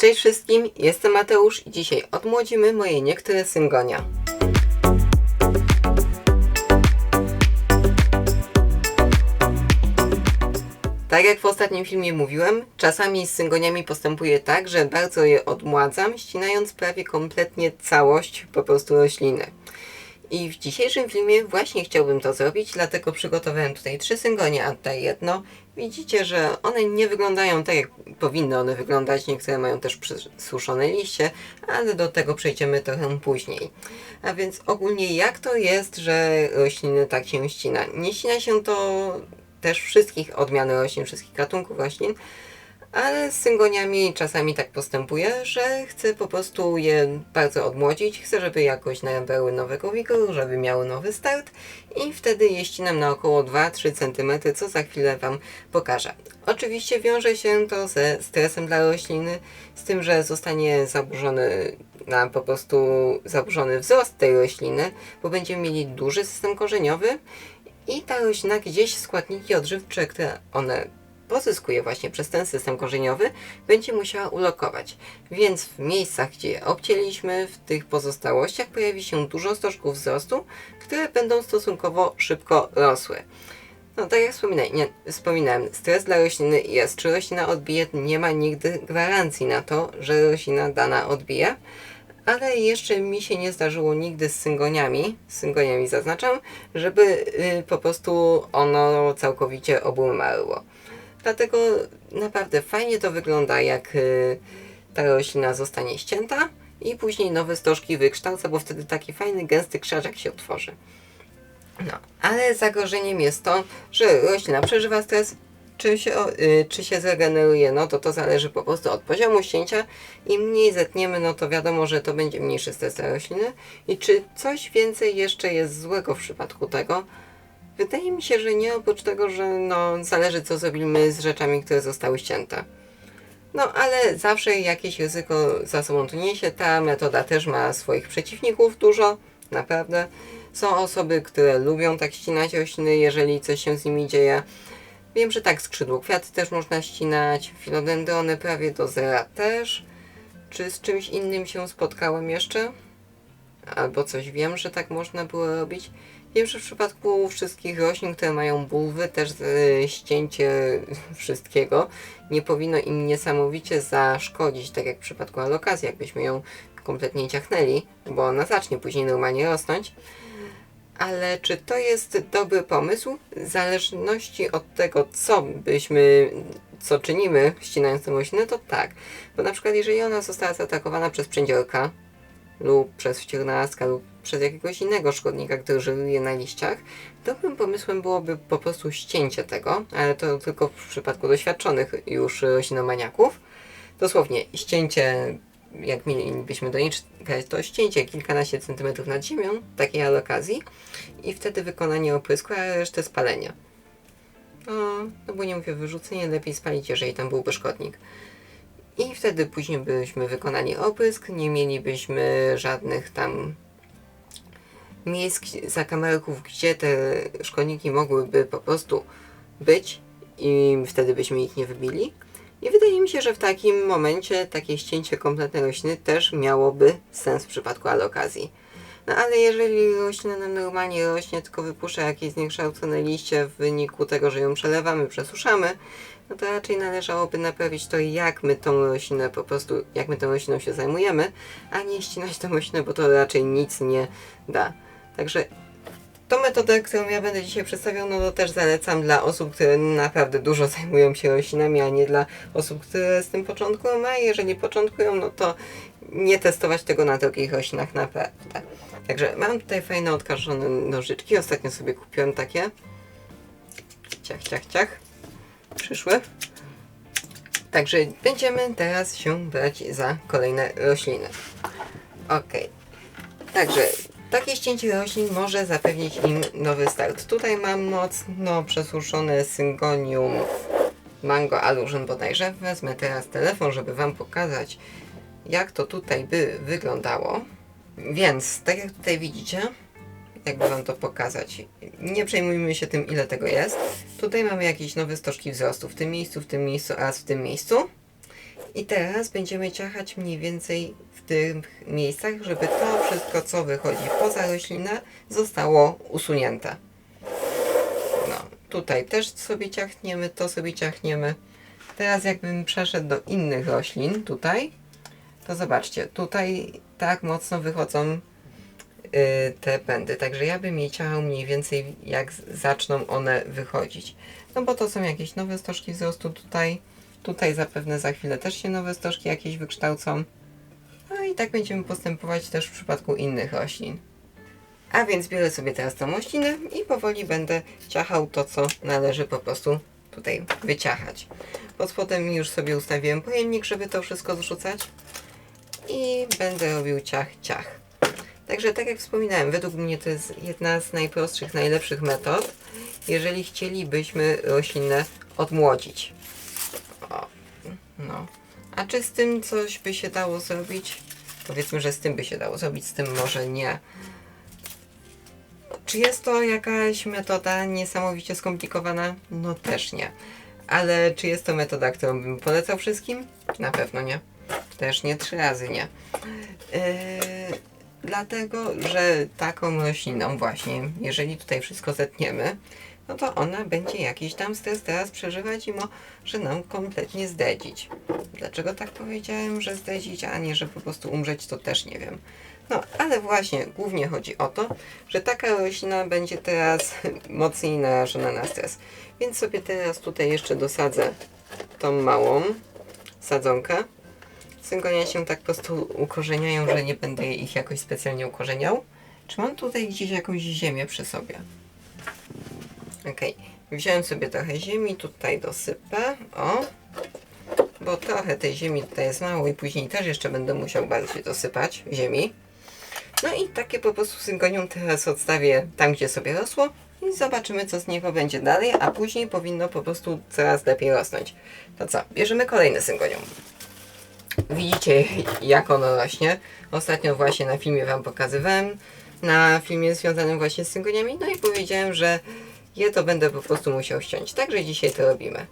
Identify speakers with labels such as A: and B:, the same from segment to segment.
A: Cześć wszystkim, jestem Mateusz i dzisiaj odmłodzimy moje niektóre syngonia. Tak jak w ostatnim filmie mówiłem, czasami z syngoniami postępuję tak, że bardzo je odmładzam, ścinając prawie kompletnie całość po prostu rośliny. I w dzisiejszym filmie właśnie chciałbym to zrobić, dlatego przygotowałem tutaj trzy syngonie, a tutaj jedno. Widzicie, że one nie wyglądają tak, jak powinny one wyglądać. Niektóre mają też przysuszone liście, ale do tego przejdziemy trochę później. A więc ogólnie jak to jest, że rośliny tak się ścina? Nie ścina się to też wszystkich odmian roślin, wszystkich gatunków roślin, ale z syngoniami czasami tak postępuję, że chcę po prostu je bardzo odmłodzić. Chcę, żeby jakoś nabrały nowego wigoru, żeby miały nowy start i wtedy je ścinam na około 2-3 cm, co za chwilę Wam pokażę. Oczywiście wiąże się to ze stresem dla rośliny, z tym, że zostanie zaburzony na po prostu zaburzony wzrost tej rośliny, bo będziemy mieli duży system korzeniowy i ta roślina gdzieś składniki odżywcze, które one pozyskuje właśnie przez ten system korzeniowy, będzie musiała ulokować. Więc w miejscach, gdzie je obcięliśmy, w tych pozostałościach pojawi się dużo stożków wzrostu, które będą stosunkowo szybko rosły. No tak jak wspominałem, nie, wspominałem, stres dla rośliny jest. Czy roślina odbije? Nie ma nigdy gwarancji na to, że roślina dana odbije. Ale jeszcze mi się nie zdarzyło nigdy z syngoniami, syngoniami zaznaczam, żeby y, po prostu ono całkowicie obumarło. Dlatego naprawdę fajnie to wygląda, jak y, ta roślina zostanie ścięta i później nowe stożki wykształca, bo wtedy taki fajny, gęsty krzaczek się utworzy. No, ale zagrożeniem jest to, że roślina przeżywa stres, czy się, y, czy się zregeneruje, no to to zależy po prostu od poziomu ścięcia. Im mniej zetniemy, no to wiadomo, że to będzie mniejszy stres dla rośliny. I czy coś więcej jeszcze jest złego w przypadku tego, Wydaje mi się, że nie, oprócz tego, że no, zależy co zrobimy z rzeczami, które zostały ścięte. No, ale zawsze jakieś ryzyko za sobą tu niesie. Ta metoda też ma swoich przeciwników dużo, naprawdę. Są osoby, które lubią tak ścinać rośliny, jeżeli coś się z nimi dzieje. Wiem, że tak skrzydło kwiaty też można ścinać, filodendrony prawie do zera też. Czy z czymś innym się spotkałem jeszcze? Albo coś wiem, że tak można było robić. Że w przypadku wszystkich roślin, które mają bulwy, też e, ścięcie wszystkiego nie powinno im niesamowicie zaszkodzić, tak jak w przypadku alokazji, jakbyśmy ją kompletnie ciachnęli, bo ona zacznie później normalnie rosnąć. Ale czy to jest dobry pomysł? W zależności od tego, co byśmy, co czynimy ścinając tę roślinę, to tak. Bo na przykład jeżeli ona została zaatakowana przez przędziorka, lub przez wciernalska lub przez jakiegoś innego szkodnika, który żeruje na liściach, dobrym pomysłem byłoby po prostu ścięcie tego, ale to tylko w przypadku doświadczonych już roślinomaniaków. Dosłownie ścięcie, jak mielibyśmy do niej czekać, to ścięcie kilkanaście centymetrów nad ziemią, takiej alokazji i wtedy wykonanie oprysku, a resztę spalenia. No, no bo nie mówię wyrzucenie, lepiej spalić, jeżeli tam byłby szkodnik. I wtedy później byśmy wykonali oprysk, nie mielibyśmy żadnych tam miejsc zakamarków, gdzie te szkodniki mogłyby po prostu być i wtedy byśmy ich nie wybili. I wydaje mi się, że w takim momencie takie ścięcie kompletnej rośliny też miałoby sens w przypadku alokazji. No ale jeżeli roślina nam normalnie rośnie, tylko wypuszcza jakieś zniekształcone liście w wyniku tego, że ją przelewamy, przesuszamy, no to raczej należałoby naprawić to, jak my tą roślinę po prostu, jak my tą rośliną się zajmujemy, a nie ścinać tą roślinę, bo to raczej nic nie da. Także tą metodę, którą ja będę dzisiaj przedstawiał, no to też zalecam dla osób, które naprawdę dużo zajmują się roślinami, a nie dla osób, które z tym początkują, a jeżeli początkują, no to nie testować tego na drugich roślinach naprawdę. Także mam tutaj fajne odkażone nożyczki, ostatnio sobie kupiłem takie. Ciach, ciach, ciach. Przyszły. Także będziemy teraz się brać za kolejne rośliny. Ok. Także takie ścięcie roślin może zapewnić im nowy start. Tutaj mam mocno przesuszone syngonium mango alusion bodajże. Wezmę teraz telefon, żeby Wam pokazać, jak to tutaj by wyglądało. Więc, tak jak tutaj widzicie, jakby Wam to pokazać. Nie przejmujmy się tym, ile tego jest. Tutaj mamy jakieś nowe stożki wzrostu w tym miejscu, w tym miejscu oraz w tym miejscu. I teraz będziemy ciachać mniej więcej w tych miejscach, żeby to wszystko, co wychodzi poza roślinę, zostało usunięte. No, tutaj też sobie ciachniemy, to sobie ciachniemy. Teraz jakbym przeszedł do innych roślin, tutaj, to zobaczcie, tutaj tak mocno wychodzą y, te pędy. Także ja bym je ciachał mniej więcej jak zaczną one wychodzić. No bo to są jakieś nowe stożki wzrostu tutaj. Tutaj zapewne za chwilę też się nowe stożki jakieś wykształcą. No i tak będziemy postępować też w przypadku innych roślin. A więc biorę sobie teraz tą roślinę i powoli będę ciachał to, co należy po prostu tutaj wyciachać. Pod spodem już sobie ustawiłem pojemnik, żeby to wszystko zrzucać. I będę robił ciach, ciach. Także tak jak wspominałem, według mnie to jest jedna z najprostszych, najlepszych metod, jeżeli chcielibyśmy roślinę odmłodzić. O, no. A czy z tym coś by się dało zrobić? Powiedzmy, że z tym by się dało zrobić, z tym może nie. Czy jest to jakaś metoda niesamowicie skomplikowana? No też nie. Ale czy jest to metoda, którą bym polecał wszystkim? Na pewno nie. Też nie trzy razy nie. Yy, dlatego, że taką rośliną właśnie, jeżeli tutaj wszystko zetniemy, no to ona będzie jakiś tam stres teraz przeżywać i może nam kompletnie zdedzić. Dlaczego tak powiedziałem, że zdedzić, a nie, że po prostu umrzeć, to też nie wiem. No, ale właśnie głównie chodzi o to, że taka roślina będzie teraz mocniej narażona na stres. Więc sobie teraz tutaj jeszcze dosadzę tą małą sadzonkę. Syngonia się tak po prostu ukorzeniają, że nie będę ich jakoś specjalnie ukorzeniał. Czy mam tutaj gdzieś jakąś ziemię przy sobie? Okej, wziąłem sobie trochę ziemi, tutaj dosypę, o, bo trochę tej ziemi tutaj jest mało i później też jeszcze będę musiał bardziej dosypać ziemi. No i takie po prostu syngonium teraz odstawię tam, gdzie sobie rosło i zobaczymy, co z niego będzie dalej, a później powinno po prostu coraz lepiej rosnąć. To co, bierzemy kolejny syngonium. Widzicie, jak ono rośnie. Ostatnio właśnie na filmie Wam pokazywałem, na filmie związanym właśnie z syngoniami, no i powiedziałem, że je to będę po prostu musiał ściąć. Także dzisiaj to robimy.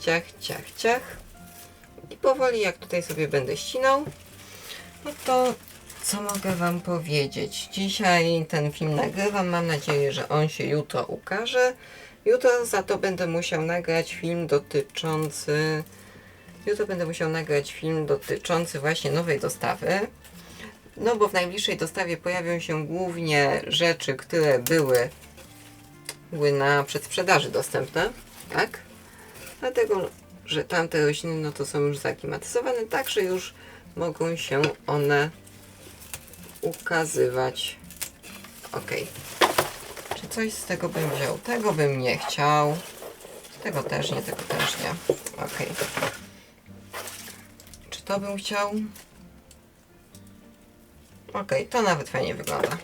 A: Ciach, ciach, ciach. I powoli, jak tutaj sobie będę ścinał, no to co mogę Wam powiedzieć? Dzisiaj ten film nagrywam. Mam nadzieję, że on się jutro ukaże. Jutro za to będę musiał nagrać film dotyczący. Jutro będę musiał nagrać film dotyczący właśnie nowej dostawy. No bo w najbliższej dostawie pojawią się głównie rzeczy, które były, były na przedsprzedaży dostępne, tak? Dlatego, że tamte rośliny no to są już zaklimatyzowane, także już mogą się one ukazywać. Ok. Czy coś z tego bym wziął? Tego bym nie chciał. Tego też nie, tego też nie. Ok. To bym chciał? Ok, to nawet fajnie wygląda.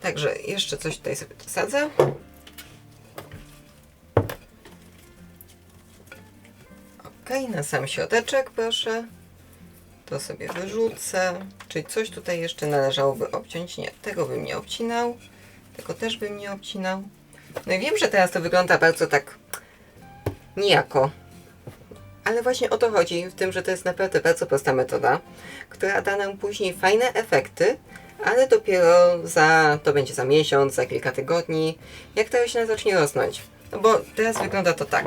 A: Także jeszcze coś tutaj sobie dosadzę. Ok, na sam środeczek proszę. To sobie wyrzucę. Czy coś tutaj jeszcze należałoby obciąć? Nie, tego bym nie obcinał. Tego też bym nie obcinał. No i wiem, że teraz to wygląda bardzo tak nijako. Ale właśnie o to chodzi, w tym, że to jest naprawdę bardzo prosta metoda, która da nam później fajne efekty, ale dopiero za, to będzie za miesiąc, za kilka tygodni, jak ta roślina zacznie rosnąć. No bo teraz wygląda to tak.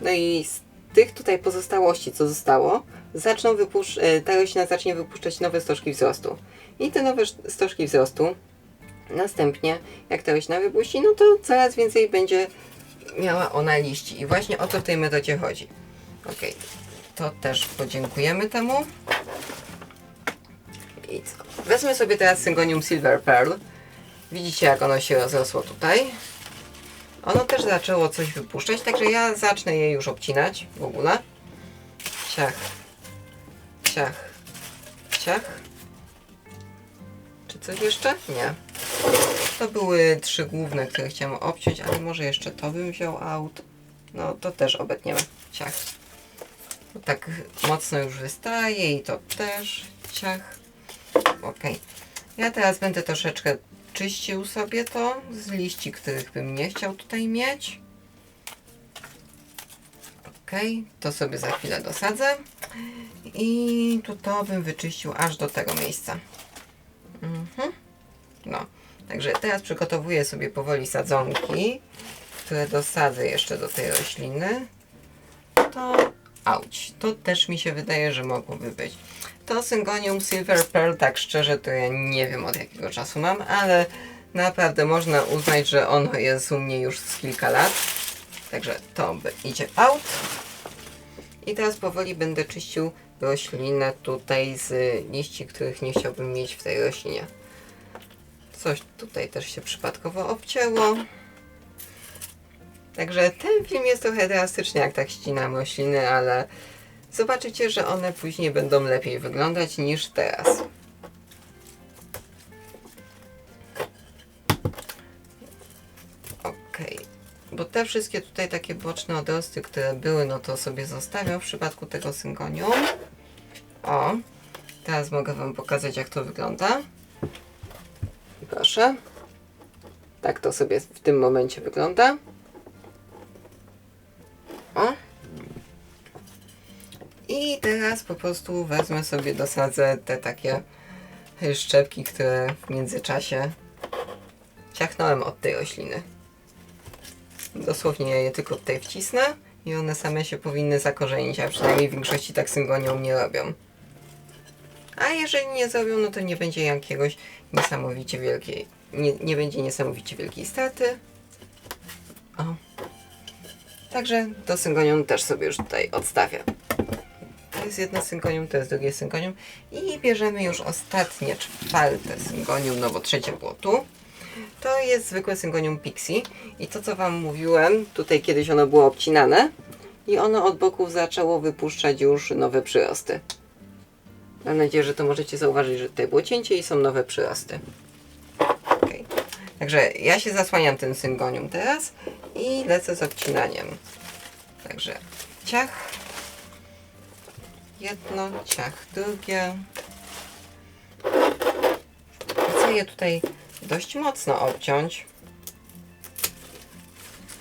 A: No i z tych tutaj pozostałości, co zostało, zaczną e, ta roślina zacznie wypuszczać nowe stożki wzrostu. I te nowe stożki wzrostu następnie, jak ta roślina wypuści, no to coraz więcej będzie miała ona liści. I właśnie o to w tej metodzie chodzi. Ok, to też podziękujemy temu. I co? Wezmę sobie teraz Syngonium Silver Pearl. Widzicie, jak ono się rozrosło tutaj. Ono też zaczęło coś wypuszczać, także ja zacznę je już obcinać w ogóle. Ciach, ciach, ciach. Czy coś jeszcze? Nie. To były trzy główne, które chciałem obciąć, ale może jeszcze to bym wziął out. No to też obetniemy. Ciach. Bo tak mocno już wystaje i to też. Ciach. Ok. Ja teraz będę troszeczkę czyścił sobie to z liści, których bym nie chciał tutaj mieć. Okej, to sobie za chwilę dosadzę. I tu to bym wyczyścił aż do tego miejsca. Mhm. No, także teraz przygotowuję sobie powoli sadzonki, które dosadzę jeszcze do tej rośliny. To auć, to też mi się wydaje, że mogłoby być. To Syngonium Silver Pearl, tak szczerze, to ja nie wiem od jakiego czasu mam, ale naprawdę można uznać, że ono jest u mnie już z kilka lat. Także to idzie out. I teraz powoli będę czyścił roślinę tutaj z liści, których nie chciałbym mieć w tej roślinie. Coś tutaj też się przypadkowo obcięło. Także ten film jest trochę drastyczny, jak tak ścinam rośliny, ale zobaczycie, że one później będą lepiej wyglądać niż teraz. Okej, bo te wszystkie tutaj takie boczne odrosty, które były, no to sobie zostawiam w przypadku tego syngonium. O, teraz mogę Wam pokazać, jak to wygląda. Proszę. Tak to sobie w tym momencie wygląda. O. I teraz po prostu wezmę sobie, dosadzę te takie szczepki, które w międzyczasie ciachnąłem od tej rośliny. Dosłownie je tylko tutaj wcisnę i one same się powinny zakorzenić, a przynajmniej w większości tak syngonią nie robią. Jeżeli nie zrobią, no to nie będzie jakiegoś niesamowicie wielkiej, nie, nie będzie niesamowicie wielkiej straty. O. Także to syngonium też sobie już tutaj odstawię. To jest jedno syngonium, to jest drugie syngonium. I bierzemy już ostatnie, czwarte syngonium, no bo trzecie było tu. To jest zwykłe syngonium Pixie. I to, co Wam mówiłem, tutaj kiedyś ono było obcinane i ono od boków zaczęło wypuszczać już nowe przyrosty. Mam nadzieję, że to możecie zauważyć, że tutaj było cięcie i są nowe przyrosty. Okay. Także ja się zasłaniam tym syngonium teraz i lecę z obcinaniem. Także ciach. Jedno, ciach drugie. Chcę je tutaj dość mocno obciąć.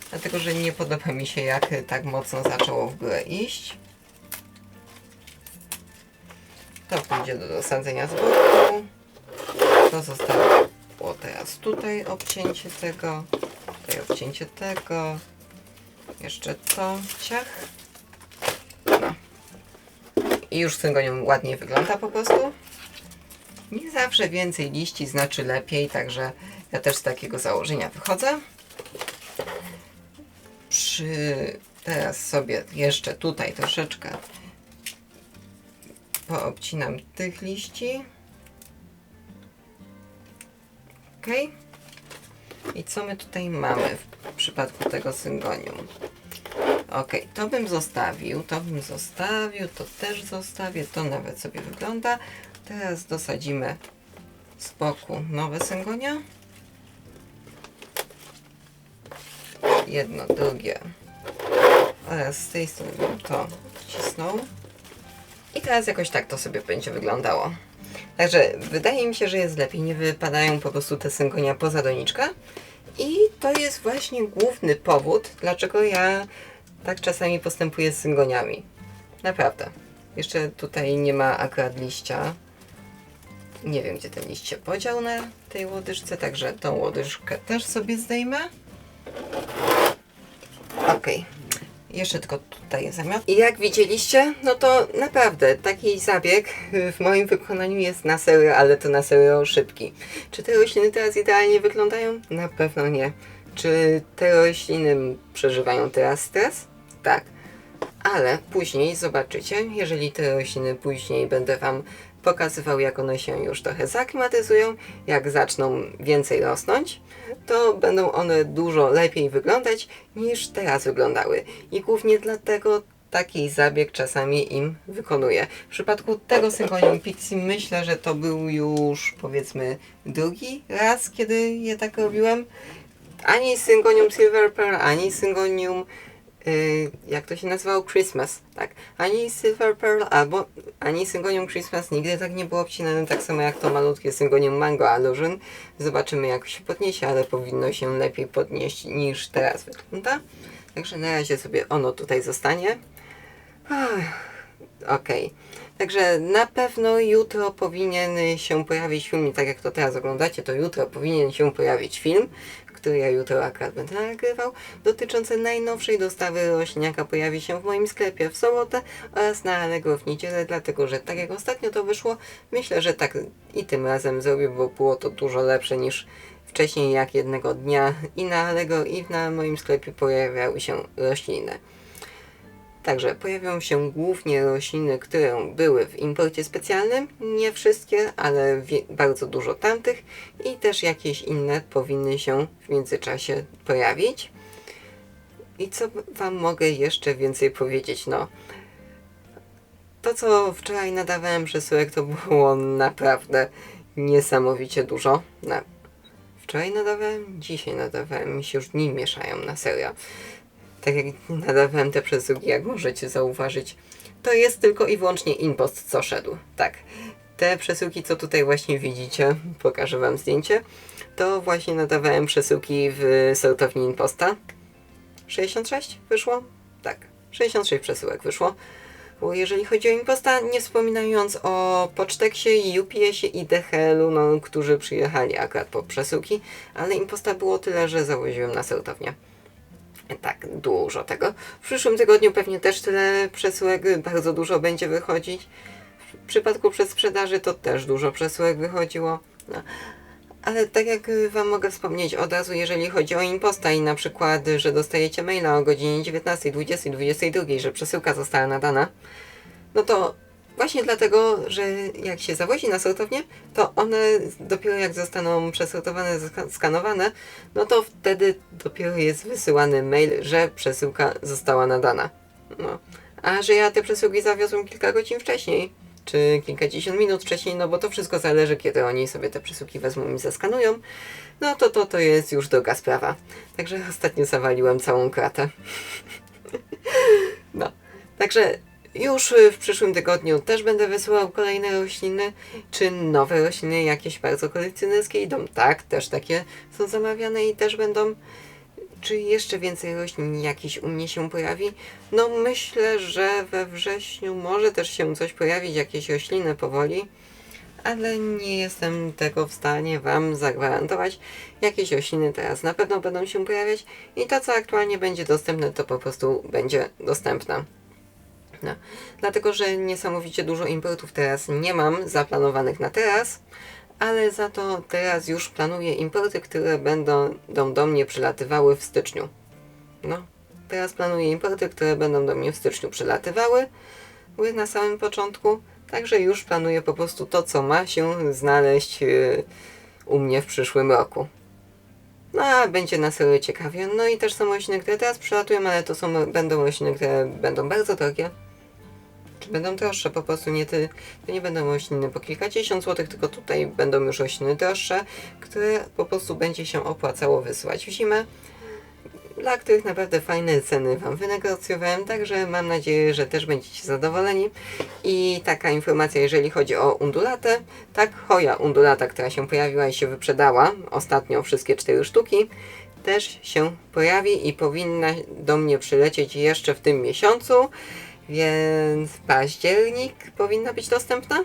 A: Dlatego, że nie podoba mi się jak tak mocno zaczęło w górę iść. To pójdzie do dosadzenia z boku. To zostało teraz tutaj obcięcie tego. Tutaj obcięcie tego. Jeszcze to. Ciach. No. I już syngonium ładnie wygląda po prostu. Nie zawsze więcej liści znaczy lepiej, także ja też z takiego założenia wychodzę. Przy... Teraz sobie jeszcze tutaj troszeczkę poobcinam tych liści. Ok. I co my tutaj mamy w przypadku tego syngonium? Ok, to bym zostawił, to bym zostawił, to też zostawię, to nawet sobie wygląda. Teraz dosadzimy z boku nowe syngonia. Jedno, drugie. Oraz z tej strony to wcisnął. I teraz jakoś tak to sobie będzie wyglądało. Także wydaje mi się, że jest lepiej. Nie wypadają po prostu te syngonia poza doniczkę. I to jest właśnie główny powód, dlaczego ja tak czasami postępuję z syngoniami. Naprawdę. Jeszcze tutaj nie ma akurat liścia. Nie wiem, gdzie ten liść się podział na tej łodyżce, także tą łodyżkę też sobie zdejmę. Ok. Jeszcze tylko tutaj zamiot. I jak widzieliście, no to naprawdę taki zabieg w moim wykonaniu jest na serio, ale to na serio szybki. Czy te rośliny teraz idealnie wyglądają? Na pewno nie. Czy te rośliny przeżywają teraz stres? Tak. Ale później zobaczycie, jeżeli te rośliny później będę Wam pokazywał, jak one się już trochę zaklimatyzują, jak zaczną więcej rosnąć, to będą one dużo lepiej wyglądać niż teraz wyglądały. I głównie dlatego taki zabieg czasami im wykonuję. W przypadku tego Syngonium Pixie myślę, że to był już powiedzmy drugi raz, kiedy je tak robiłem. Ani Syngonium Silver Pearl, ani Syngonium Yy, jak to się nazywało? Christmas, tak. Ani Silver Pearl, albo ani Syngonium Christmas nigdy tak nie było obcinane, tak samo jak to malutkie Syngonium Mango Illusion. Zobaczymy jak się podniesie, ale powinno się lepiej podnieść niż teraz wygląda. Także na razie sobie ono tutaj zostanie. Okej. Także na pewno jutro powinien się pojawić film, i tak jak to teraz oglądacie, to jutro powinien się pojawić film, który ja jutro akurat będę nagrywał, dotyczący najnowszej dostawy rośliniaka pojawi się w moim sklepie w sobotę oraz na Allegro w niedzielę, dlatego że tak jak ostatnio to wyszło, myślę, że tak i tym razem zrobię, bo było to dużo lepsze niż wcześniej, jak jednego dnia i na Allegro i na moim sklepie pojawiały się rośliny. Także pojawią się głównie rośliny, które były w imporcie specjalnym, nie wszystkie, ale bardzo dużo tamtych i też jakieś inne powinny się w międzyczasie pojawić. I co Wam mogę jeszcze więcej powiedzieć? No, to co wczoraj nadawałem przesyłek to było naprawdę niesamowicie dużo. Wczoraj nadawałem, dzisiaj nadawałem, mi się już dni mieszają na serio tak jak nadawałem te przesyłki, jak możecie zauważyć, to jest tylko i wyłącznie impost, co szedł. Tak. Te przesyłki, co tutaj właśnie widzicie, pokażę Wam zdjęcie, to właśnie nadawałem przesyłki w sortowni imposta. 66 wyszło? Tak, 66 przesyłek wyszło. Bo jeżeli chodzi o imposta, nie wspominając o Poczteksie, UPS-ie i DHL-u, no, którzy przyjechali akurat po przesyłki, ale imposta było tyle, że zawoziłem na sortownię. Tak, dużo tego. W przyszłym tygodniu pewnie też tyle przesyłek, bardzo dużo będzie wychodzić. W przypadku przedsprzedaży to też dużo przesyłek wychodziło. No. Ale tak jak Wam mogę wspomnieć od razu, jeżeli chodzi o imposta i na przykład, że dostajecie maila o godzinie 19, 20, 22, że przesyłka została nadana, no to właśnie dlatego, że jak się zawozi na sortownię, to one dopiero jak zostaną przesortowane, ska- skanowane, no to wtedy dopiero jest wysyłany mail, że przesyłka została nadana. No. A że ja te przesyłki zawiozłem kilka godzin wcześniej, czy kilkadziesiąt minut wcześniej, no bo to wszystko zależy, kiedy oni sobie te przesyłki wezmą i zeskanują, no to to, to jest już druga sprawa. Także ostatnio zawaliłem całą kratę. no. Także już y, w przyszłym tygodniu też będę wysyłał kolejne rośliny, czy nowe rośliny jakieś bardzo kolekcjonerskie idą. Tak, też takie są zamawiane i też będą. Czy jeszcze więcej roślin jakiś u mnie się pojawi? No myślę, że we wrześniu może też się coś pojawić, jakieś rośliny powoli, ale nie jestem tego w stanie Wam zagwarantować. Jakieś rośliny teraz na pewno będą się pojawiać i to, co aktualnie będzie dostępne, to po prostu będzie dostępne. No. Dlatego, że niesamowicie dużo importów teraz nie mam zaplanowanych na teraz, ale za to teraz już planuję importy, które będą do, mnie przylatywały w styczniu. No, teraz planuję importy, które będą do mnie w styczniu przylatywały, były na samym początku, także już planuję po prostu to, co ma się znaleźć yy, u mnie w przyszłym roku. No, a będzie na serio ciekawie. No i też są rośliny, które teraz przylatują, ale to są, będą rośliny, które będą bardzo drogie. Czy będą droższe po prostu, nie ty, to nie będą rośliny po kilkadziesiąt złotych, tylko tutaj będą już rośliny. Droższe, które po prostu będzie się opłacało wysyłać w zimę, dla których naprawdę fajne ceny Wam wynegocjowałem, także mam nadzieję, że też będziecie zadowoleni. I taka informacja, jeżeli chodzi o undulatę, tak, hoja undulata, która się pojawiła i się wyprzedała, ostatnio wszystkie cztery sztuki, też się pojawi i powinna do mnie przylecieć jeszcze w tym miesiącu, więc październik powinna być dostępna.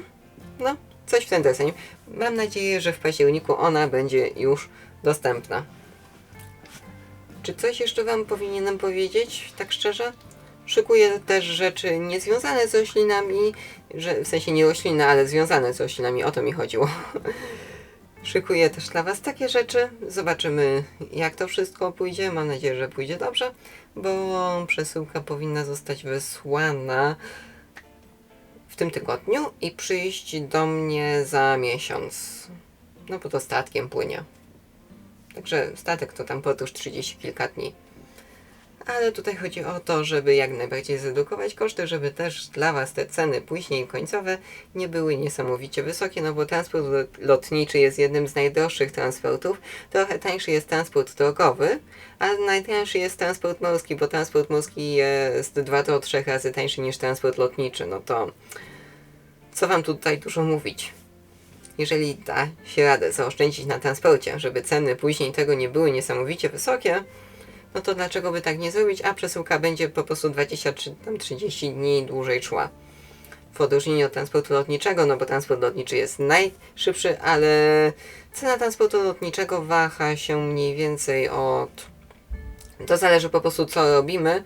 A: No, coś w ten deseń. Mam nadzieję, że w październiku ona będzie już dostępna. Czy coś jeszcze Wam powinienem powiedzieć, tak szczerze? Szykuję też rzeczy niezwiązane z roślinami, że, w sensie nie rośliny, ale związane z roślinami, o to mi chodziło. Szykuję też dla Was takie rzeczy. Zobaczymy, jak to wszystko pójdzie. Mam nadzieję, że pójdzie dobrze, bo przesyłka powinna zostać wysłana w tym tygodniu i przyjść do mnie za miesiąc. No bo to statkiem płynie. Także statek to tam podróż 30 kilka dni. Ale tutaj chodzi o to, żeby jak najbardziej zredukować koszty, żeby też dla Was te ceny później końcowe nie były niesamowicie wysokie, no bo transport lot- lotniczy jest jednym z najdroższych transportów. Trochę tańszy jest transport drogowy, a najtańszy jest transport morski, bo transport morski jest 2 do 3 razy tańszy niż transport lotniczy. No to co Wam tutaj dużo mówić? Jeżeli da się radę zaoszczędzić na transporcie, żeby ceny później tego nie były niesamowicie wysokie, no to dlaczego by tak nie zrobić, a przesyłka będzie po prostu 20 czy tam 30 dni dłużej szła. W odróżnieniu od transportu lotniczego, no bo transport lotniczy jest najszybszy, ale cena transportu lotniczego waha się mniej więcej od. To zależy po prostu co robimy.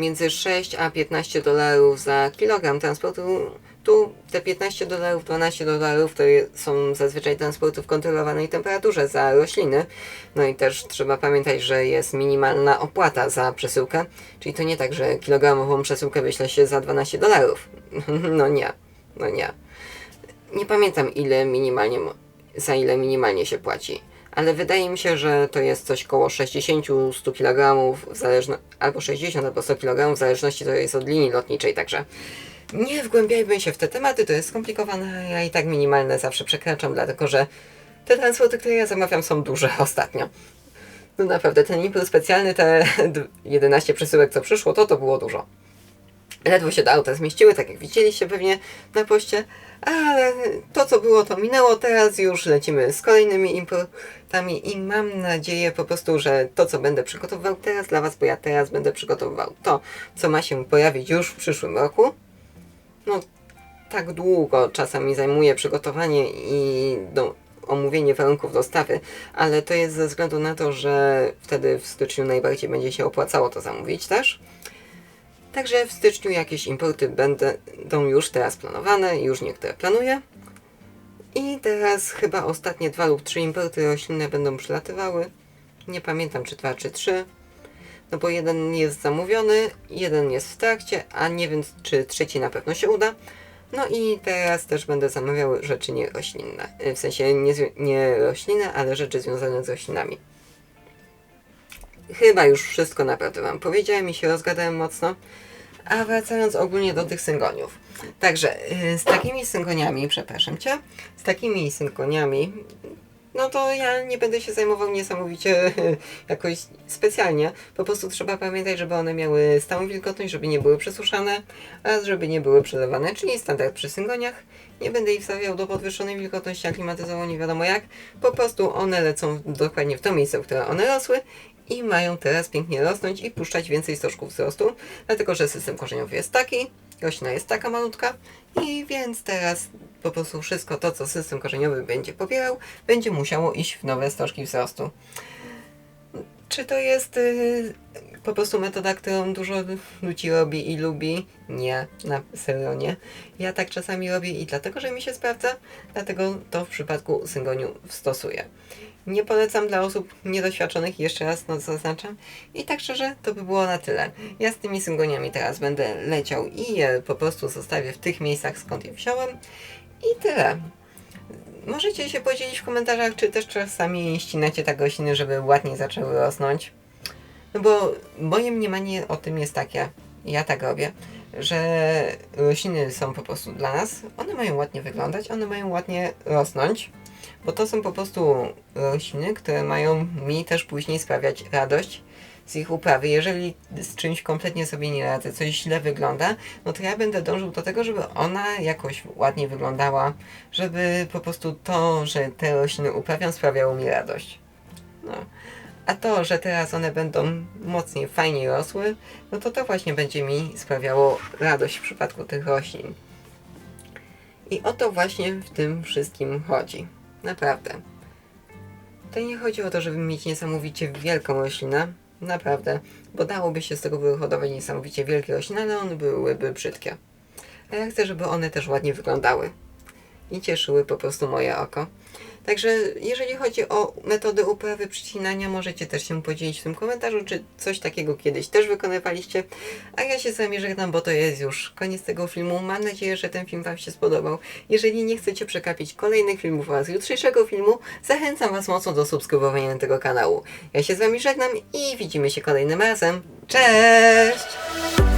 A: Między 6 a 15 dolarów za kilogram transportu. Tu te 15 dolarów, 12 dolarów to są zazwyczaj transporty w kontrolowanej temperaturze za rośliny. No i też trzeba pamiętać, że jest minimalna opłata za przesyłkę. Czyli to nie tak, że kilogramową przesyłkę wyśle się za 12 dolarów. No nie, no nie. Nie pamiętam ile minimalnie, za ile minimalnie się płaci. Ale wydaje mi się, że to jest coś koło 60-100 kg, zależno- albo 60 albo 100 kg, w zależności to jest od linii lotniczej, także nie wgłębiajmy się w te tematy, to jest skomplikowane, ja i tak minimalne zawsze przekraczam, dlatego że te transporty, które ja zamawiam są duże ostatnio. No naprawdę, ten impul specjalny, te d- 11 przesyłek co przyszło, to to było dużo. Ledwo się do auta zmieściły, tak jak widzieliście pewnie na poście, ale to co było to minęło, teraz już lecimy z kolejnymi importami i mam nadzieję po prostu, że to co będę przygotowywał teraz dla Was, bo ja teraz będę przygotowywał to, co ma się pojawić już w przyszłym roku. No tak długo czasami zajmuje przygotowanie i do, omówienie warunków dostawy, ale to jest ze względu na to, że wtedy w styczniu najbardziej będzie się opłacało to zamówić też. Także w styczniu jakieś importy będą już teraz planowane, już niektóre planuję. I teraz chyba ostatnie dwa lub trzy importy roślinne będą przylatywały. Nie pamiętam czy dwa czy trzy. No bo jeden jest zamówiony, jeden jest w trakcie, a nie wiem czy trzeci na pewno się uda. No i teraz też będę zamawiał rzeczy nieroślinne. W sensie nie, nie roślinne, ale rzeczy związane z roślinami. Chyba już wszystko naprawdę Wam powiedziałem i się rozgadałem mocno. A wracając ogólnie do tych syngoniów. Także y, z takimi syngoniami, przepraszam Cię, z takimi syngoniami, no to ja nie będę się zajmował niesamowicie jakoś specjalnie. Po prostu trzeba pamiętać, żeby one miały stałą wilgotność, żeby nie były przesuszane oraz żeby nie były przelewane, czyli standard przy syngoniach. Nie będę ich wstawiał do podwyższonej wilgotności, a klimatyzował nie wiadomo jak. Po prostu one lecą dokładnie w to miejsce, w które one rosły i mają teraz pięknie rosnąć i puszczać więcej stożków wzrostu, dlatego że system korzeniowy jest taki, roślina jest taka malutka i więc teraz po prostu wszystko to, co system korzeniowy będzie pobierał, będzie musiało iść w nowe stożki wzrostu. Czy to jest y, po prostu metoda, którą dużo ludzi robi i lubi? Nie, na serio nie. Ja tak czasami robię i dlatego, że mi się sprawdza, dlatego to w przypadku syngoniu stosuję. Nie polecam dla osób niedoświadczonych, jeszcze raz no zaznaczam. I tak szczerze, to by było na tyle. Ja z tymi syngoniami teraz będę leciał i je po prostu zostawię w tych miejscach, skąd je wziąłem. I tyle. Możecie się podzielić w komentarzach, czy też czasami ścinacie tak rośliny, żeby ładniej zaczęły rosnąć. No bo moje mniemanie o tym jest takie, ja tak robię, że rośliny są po prostu dla nas, one mają ładnie wyglądać, one mają ładnie rosnąć, bo to są po prostu rośliny, które mają mi też później sprawiać radość z ich uprawy. Jeżeli z czymś kompletnie sobie nie radzę, coś źle wygląda, no to ja będę dążył do tego, żeby ona jakoś ładnie wyglądała, żeby po prostu to, że te rośliny uprawiam, sprawiało mi radość. No. A to, że teraz one będą mocniej, fajniej rosły, no to to właśnie będzie mi sprawiało radość w przypadku tych roślin. I o to właśnie w tym wszystkim chodzi. Naprawdę. To nie chodzi o to, żeby mieć niesamowicie wielką roślinę. Naprawdę. Bo dałoby się z tego wyhodować niesamowicie wielkie rośliny, ale one byłyby brzydkie. A ja chcę, żeby one też ładnie wyglądały. I cieszyły po prostu moje oko. Także jeżeli chodzi o metody uprawy przycinania, możecie też się podzielić w tym komentarzu, czy coś takiego kiedyś też wykonywaliście. A ja się z wami żegnam, bo to jest już koniec tego filmu. Mam nadzieję, że ten film wam się spodobał. Jeżeli nie chcecie przekapić kolejnych filmów oraz jutrzejszego filmu, zachęcam was mocno do subskrybowania tego kanału. Ja się z wami żegnam i widzimy się kolejnym razem. Cześć!